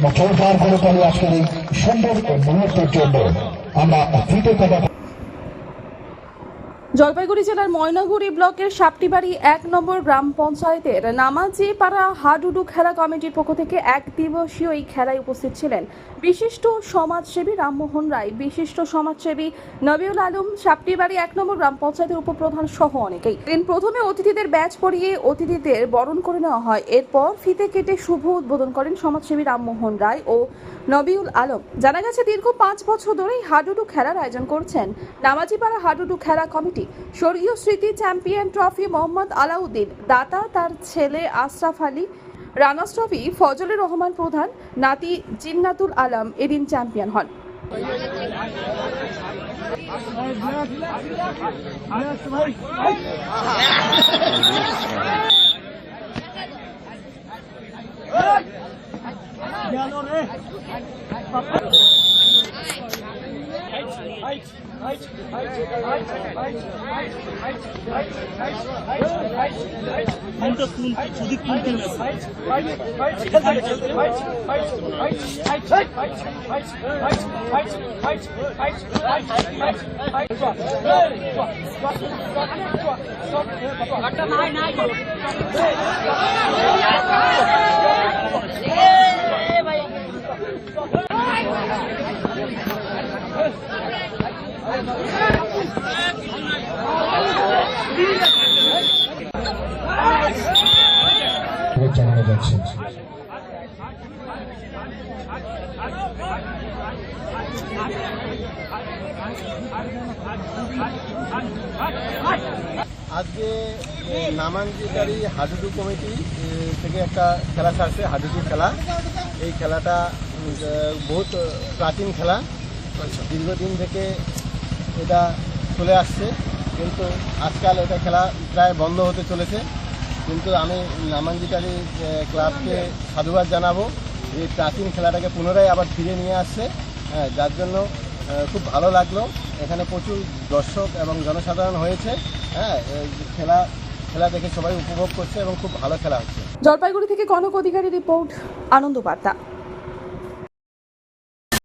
মুখের পার করে আজকের এই সুন্দর মুহূর্তের জন্য আমরা কৃতজ্ঞতা জলপাইগুড়ি জেলার ময়নাগুড়ি ব্লকের সাপটিবাড়ি এক নম্বর গ্রাম পঞ্চায়েতের নামাজি পাড়া হাডুডু খেলা কমিটির পক্ষ থেকে এক দিবসীয় এই খেলায় উপস্থিত ছিলেন বিশিষ্ট সমাজসেবী রামমোহন রায়। বিশিষ্ট সমাজসেবী নবিউল আলম, সাপটিবাড়ি এক নম্বর গ্রাম পঞ্চায়েতের উপপ্রধান সহ অনেকেই। দিন প্রথমে অতিথিদের ব্যাচ পরিয়ে অতিথিদের বরণ করে নেওয়া হয়। এরপর ফিতে কেটে শুভ উদ্বোধন করেন সমাজসেবী রামমোহন রায় ও নবিউল আলম। জানা গেছে, দীর্ঘ পাঁচ বছর ধরেই হাডুডু খেলার আয়োজন করছেন। নামাজিপাড়া হাডুডু খেলা কমিটি স্বর্গীয় স্মৃতি চ্যাম্পিয়ন ট্রফি মোহাম্মদ আলাউদ্দিন, দাতা তার ছেলে আশরাফ আলী, রানার্স ট্রফি ফজলুর রহমান প্রধান, নাতি জিন্নাতুল আলম এদিন চ্যাম্পিয়ন হন। কোনটা কোন যদি কোনটা মেসেজ জানানো যাচ্ছে। আজকে নামাঙ্কিকারী হাডুডু কমিটি থেকে একটা খেলা ছাড়ছে হাডুডু খেলা। এই খেলাটা বহুত প্রাচীন খেলা। দীর্ঘদিন থেকে এটা চলে আসছে। কিন্তু আজকাল এটা খেলা প্রায় বন্ধ হতে চলেছে। কিন্তু আমি নামাঙ্গিকারী ক্লাবকে সাধুবাদ জানাব। এই প্রাচীন খেলাটাকে পুনরায় আবার ফিরে নিয়ে আসছে। হ্যাঁ যার জন্য খুব ভালো লাগল। এখানে প্রচুর দর্শক এবং জনসাধারণ হয়েছে। হ্যাঁ খেলা খেলা দেখে সবাই উপভোগ করছে এবং খুব ভালো খেলা হচ্ছে। জলপাইগুড়ি থেকে কনক অধিকারী রিপোর্ট, আনন্দ বার্তা।